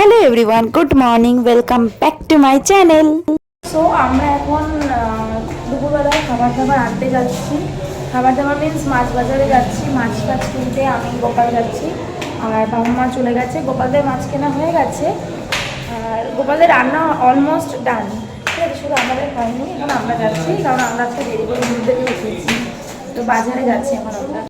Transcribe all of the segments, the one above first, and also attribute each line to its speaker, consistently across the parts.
Speaker 1: Hello everyone good morning welcome back to my channel
Speaker 2: so আমরা এখন দুপুরবেলায় খাবার দাবার আনতে যাচ্ছি। খাবার দাবার মিন্স মাছ বাজারে যাচ্ছি। মাছ টাছ কিনতে আমি গোপাল যাচ্ছি। আর বাবা মা চলে গেছে। গোপালদের মাছ কেনা হয়ে গেছে। আর গোপালদের রান্না অলমোস্ট ডান ঠিক আছে, শুধু আমাদের হয়নি, এখন আমরা যাচ্ছি। কারণ আমরা আজকে দেরি করে থেকে উঠেছি। তো বাজারে যাচ্ছি এখন আমরা।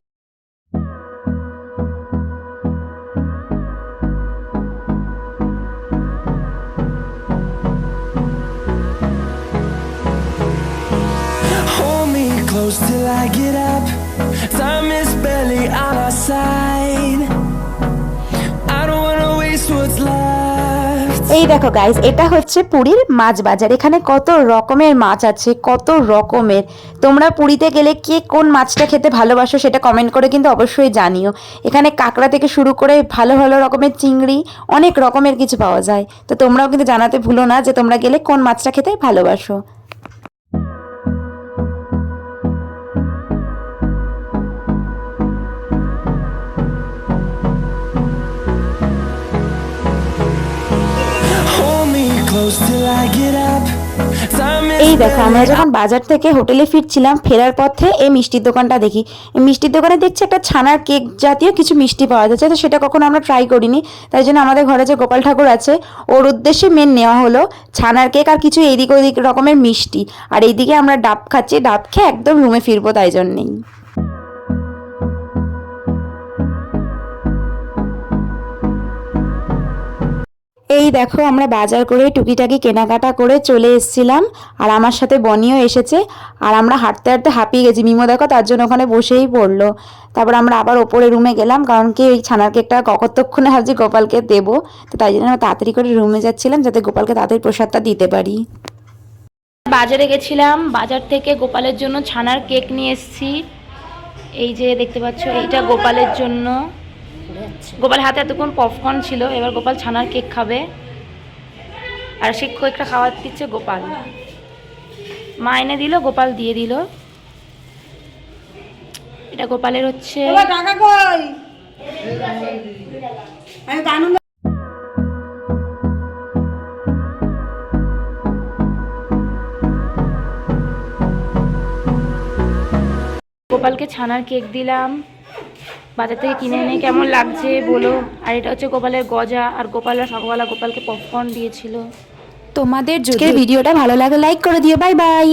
Speaker 3: Close till I get up. Time is barely on our side.
Speaker 1: এই দেখো গাইজ এটা হচ্ছে পুরীর মাছ বাজার। এখানে কত রকমের মাছ আছে, কত রকমের। তোমরা পুরীতে গেলে কে কোন মাছটা খেতে ভালোবাসো সেটা কমেন্ট করে কিন্তু অবশ্যই জানিও। এখানে কাঁকড়া থেকে শুরু করে ভালো ভালো রকমের চিংড়ি, অনেক রকমের কিছু পাওয়া যায়। তো তোমরাও কিন্তু জানাতে ভুলো না যে তোমরা গেলে কোন মাছটা খেতে ভালোবাসো। এই দেখো, আমরা যখন বাজার থেকে হোটেলে ফিরছিলাম, ফেরার পথে এই মিষ্টির দোকানটা দেখি। মিষ্টির দোকানে দেখছি একটা ছানার কেক জাতীয় কিছু মিষ্টি পাওয়া যাচ্ছে, তো সেটা কখনো আমরা ট্রাই করিনি। তাই জন্য আমাদের ঘরে যে গোপাল ঠাকুর আছে, ওর উদ্দেশ্যে মেন নেওয়া হলো ছানার কেক আর কিছু এইদিক ওইদিক রকমের মিষ্টি। আর এইদিকে আমরা ডাব খাচ্ছি, ডাব খেয়ে একদম রুমে ফিরবো তাই জন্যেই। এই দেখো, আমরা বাজার করে টুকিটাকি কেনাকাটা করে চলে এসেছিলাম, আর আমার সাথে বনিও এসেছে, আর আমরা হাঁটতে হাঁটতে হাঁপিয়ে গেছি। মিমো দেখো, তার জন্য ওখানে বসেই পড়ল। তারপর আমরা আবার ওপরে রুমে গেলাম, কারণ কি ওই ছানার কেকটা কতক্ষণে ভাবছি গোপালকে দেবো, তো তাই জন্য আমরা তাড়াতাড়ি করে রুমে যাচ্ছিলাম, যাতে গোপালকে তাড়াতাড়ি প্রসাদটা দিতে পারি।
Speaker 2: বাজারে গেছিলাম, বাজার থেকে গোপালের জন্য ছানার কেক নিয়ে এসেছি। এই যে দেখতে পাচ্ছ, এইটা গোপালের জন্য। গোপাল হাতে এতক্ষণ পপকর্ন ছিল এবার গোপাল ছানার কেক খাবে। আর সে কেকটা খাওয়ার দিচ্ছে গোপাল। মা এনে দিল গোপাল দিয়ে দিল। এটা গোপালের হচ্ছে গোপালকে ছানার কেক দিলাম। বাজার থেকে কিনে এনে কেমন লাগছে বলো? আর এটা হচ্ছে গোপালের গজা আর গোপালরা সকালবেলা গোপালকে পপকর্ন দিয়েছিল।
Speaker 1: তোমাদের যদি ভিডিওটা ভালো লাগে লাইক করে দিও। Bye bye